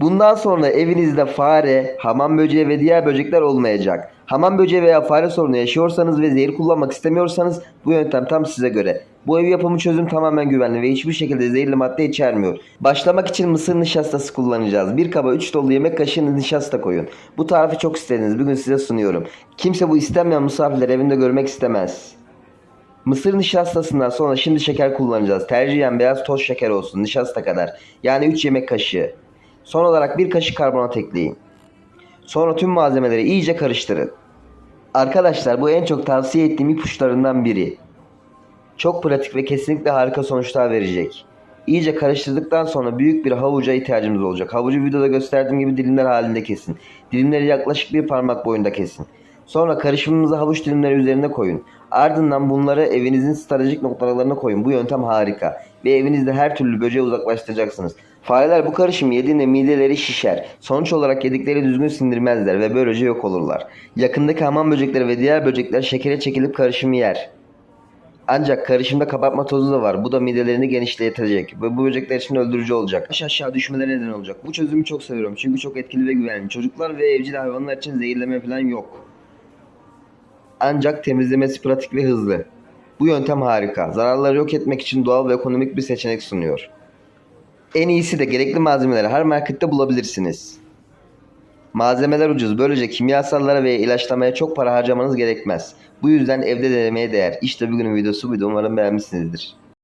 Bundan sonra evinizde fare, hamam böceği ve diğer böcekler olmayacak. Hamam böceği veya fare sorunu yaşıyorsanız ve zehir kullanmak istemiyorsanız bu yöntem tam size göre. Bu ev yapımı çözüm tamamen güvenli ve hiçbir şekilde zehirli madde içermiyor. Başlamak için mısır nişastası kullanacağız. Bir kaba 3 dolu yemek kaşığı nişasta koyun. Bu tarifi çok istediniz. Bugün size sunuyorum. Kimse bu istenmeyen misafirleri evinde görmek istemez. Mısır nişastasından sonra şimdi şeker kullanacağız. Tercihen beyaz toz şeker olsun nişasta kadar. Yani 3 yemek kaşığı. Son olarak bir kaşık karbonat ekleyin. Sonra tüm malzemeleri iyice karıştırın. Arkadaşlar bu en çok tavsiye ettiğim ipuçlarından biri. Çok pratik ve kesinlikle harika sonuçlar verecek. İyice karıştırdıktan sonra büyük bir havuca ihtiyacımız olacak. Havucu videoda gösterdiğim gibi dilimler halinde kesin. Dilimleri yaklaşık bir parmak boyunda kesin. Sonra karışımımızı havuç dilimleri üzerine koyun. Ardından bunları evinizin stratejik noktalarına koyun. Bu yöntem harika. Ve evinizde her türlü böceği uzaklaştıracaksınız. Fareler bu karışımı yediğinde mideleri şişer. Sonuç olarak yedikleri düzgün sindirmezler ve böylece yok olurlar. Yakındaki hamam böcekleri ve diğer böcekler şekere çekilip karışımı yer. Ancak karışımda kabartma tozu da var. Bu da midelerini genişletecek ve bu böcekler için öldürücü olacak. Aşağı aşağı düşmelerine neden olacak. Bu çözümü çok seviyorum çünkü çok etkili ve güvenli. Çocuklar ve evcil hayvanlar için zehirleme falan yok. Ancak temizlemesi pratik ve hızlı. Bu yöntem harika. Zararları yok etmek için doğal ve ekonomik bir seçenek sunuyor. En iyisi de gerekli malzemeleri her markette bulabilirsiniz. Malzemeler ucuz. Böylece kimyasallara ve ilaçlamaya çok para harcamanız gerekmez. Bu yüzden evde denemeye değer. İşte bugünün videosu buydu. Umarım beğenmişsinizdir.